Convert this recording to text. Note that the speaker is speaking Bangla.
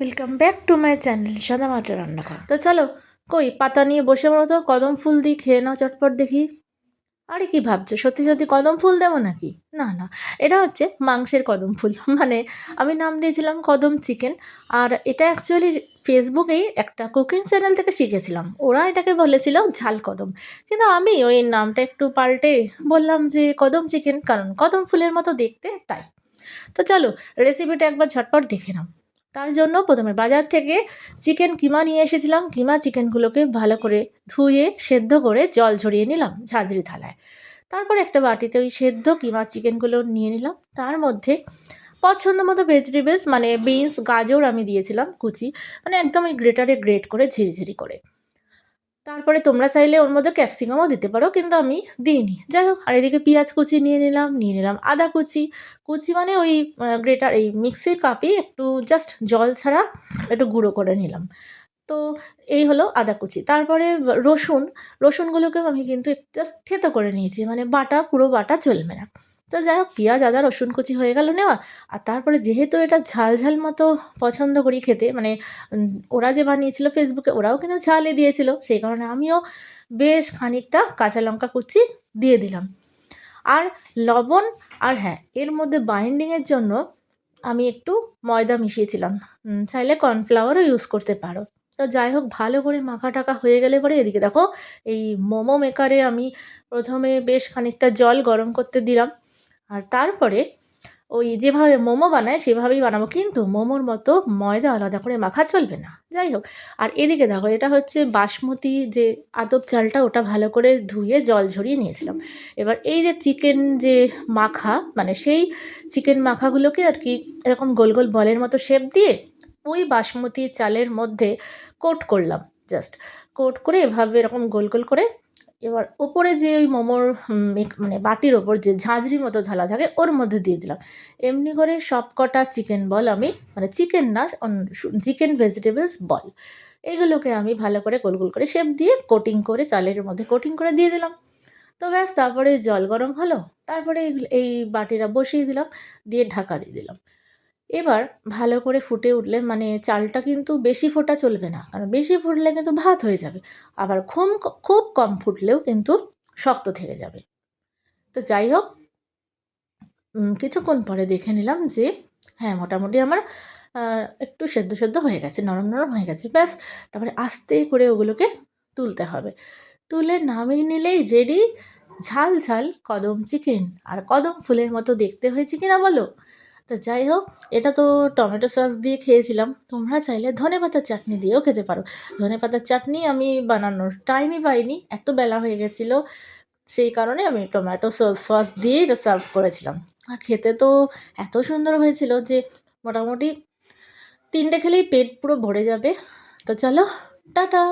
Welcome back to my channel সাদা মাটা রান্নাঘর তো চলো, কই, পাতা নিয়ে বসে পড়ো তো, কদম ফুল দিই খেয়ে নাও চটপট দেখি। আরে কি ভাবছ, সত্যি সত্যি কদম ফুল দেবো নাকি? না না, এটা হচ্ছে মাংসের কদম ফুল। মানে আমি নাম দিয়েছিলাম কদম চিকেন, আর এটা অ্যাকচুয়ালি ফেসবুকেই একটা কুকিং চ্যানেল থেকে শিখেছিলাম। ওরা এটাকে বলেছিল ঝাল কদম। কিন্তু আমি ওই নামটা একটু পাল্টে বললাম যে কদম চিকেন, কারণ কদম ফুলের মতো দেখতে তাই। তো চলো রেসিপিটা একবার ঝটপট দেখে নাও। তার জন্য প্রথমে বাজার থেকে চিকেন কিমা নিয়ে এসেছিলাম। কিমা চিকেনগুলোকে ভালো করে ধুয়ে, সেদ্ধ করে জল ঝরিয়ে নিলাম ঝাঁঝরি থালায়। তারপর একটা বাটিতে ওই সেদ্ধ কিমা চিকেনগুলো নিয়ে নিলাম। তার মধ্যে পছন্দ মতো ভেজিটেবলস মানে বিনস গাজর আমি দিয়েছিলাম কুচি। মানে একদম ওই গ্রেটারে গ্রেট করে ঝিরিঝিরি করে। তারপরে তোমরা চাইলে ওর মধ্যে ক্যাপসিকামও দিতে পারো, কিন্তু আমি দিইনি। যাই হোক, আর এদিকে পেঁয়াজ কুচি নিয়ে নিলাম নিয়ে নিলাম আদা কুচি। কুচি মানে ওই গ্রেটার, এই মিক্সির কাপে একটু জাস্ট জল ছাড়া একটু গুঁড়ো করে নিলাম। তো এই হলো আদা কুচি। তারপরে রসুন, রসুনগুলোকেও আমি কিন্তু জাস্ট থেতো করে নিয়েছি মানে বাটা, পুরো বাটা চলবে না। তো যাই হোক, পেঁয়াজ, আদা, রসুন কুচি হয়ে গেল নেওয়া। আর তারপরে যেহেতু এটা ঝাল ঝাল মতো পছন্দ করি খেতে মানে ওরা যে বানিয়েছিল ফেসবুকে ওরাও কিন্তু ঝালই দিয়েছিল। সেই কারণে আমিও বেশ খানিকটা কাঁচা লঙ্কা কুচি দিয়ে দিলাম। আর লবণ, আর হ্যাঁ এর মধ্যে বাইন্ডিংয়ের জন্য আমি একটু ময়দা মিশিয়েছিলাম। চাইলে কর্নফ্লাওয়ারও ইউজ করতে পারো। তো যাই হোক, ভালো করে মাখা টাকা হয়ে গেলে পরে এদিকে দেখো, এই মোমো মেকারে আমি প্রথমে বেশ খানিকটা জল গরম করতে দিলাম। আর তারপরে ওই যেভাবে মোমো বানায় সেভাবেই বানাবো। কিন্তু মোমোর মতো ময়দা আলাদা করে মাখা চলবে না। যাই হোক, আর এদিকে দেখো, এটা হচ্ছে বাসমতি যে আদব চালটা, ওটা ভালো করে ধুয়ে জল ঝরিয়ে নিয়েছিলাম। এবার এই যে চিকেন যে মাখা মানে সেই চিকেন মাখাগুলোকে আর কি এরকম গোল গোল বলের মতো শেপ দিয়ে ওই বাসমতি চালের মধ্যে কোট করলাম। জাস্ট কোট করে এভাবে এরকম গোল গোল করে এবার ওপরে যে ওই মোমোর মানে বাটির ওপর যে ঝাঁঝরি মতো ঝালা থাকে, ওর মধ্যে দিয়ে দিলাম। এমনি করে সব কটা চিকেন বল আমি মানে চিকেন না চিকেন ভেজিটেবলস বল, এগুলোকে আমি ভালো করে গোল গোল করে শেপ দিয়ে কোটিং করে চালের মধ্যে কোটিং করে দিয়ে দিলাম। তো ব্যাস, তারপরে জল গরম হলো, তারপরে এই বাটিটা বসিয়ে দিলাম, দিয়ে ঢাকা দিয়ে দিলাম। এবার ভালো করে ফুটে উঠলে মানে চালটা কিন্তু বেশি ফোটা চলবে না, কারণ বেশি ফুটলে কিন্তু ভাত হয়ে যাবে, আবার খুব খুব কম ফুটলেও কিন্তু শক্ত থেকে যাবে। তো যাই হোক কিছুক্ষণ পরে দেখে নিলাম যে হ্যাঁ মোটামুটি আমার একটু সেদ্ধ সেদ্ধ হয়ে গেছে, নরম নরম হয়ে গেছে, ব্যাস, তারপরে আস্তে করে ওগুলোকে তুলতে হবে। তুলে নামিয়ে নিলেই রেডি ঝাল ঝাল কদম চিকেন, আর কদম ফুলের মতো দেখতে হয়েছে কিনা বলো? তো যাই হোক, এটা তো টমেটো সস দিয়ে খেয়েছিলাম। তোমরা চাইলে ধনে পাতার চাটনি দিয়েও খেতে পারো। ধনে পাতার চাটনি আমি বানানোর টাইমই পাইনি, এত বেলা হয়ে গেছিল, সেই কারণে আমি টমেটো সস সস দিয়েই এটা সার্ভ করেছিলাম। আর খেতে তো এত সুন্দর হয়েছিল যে মোটামুটি তিনটে খেলেই পেট পুরো ভরে যাবে। তো চলো, টাটা!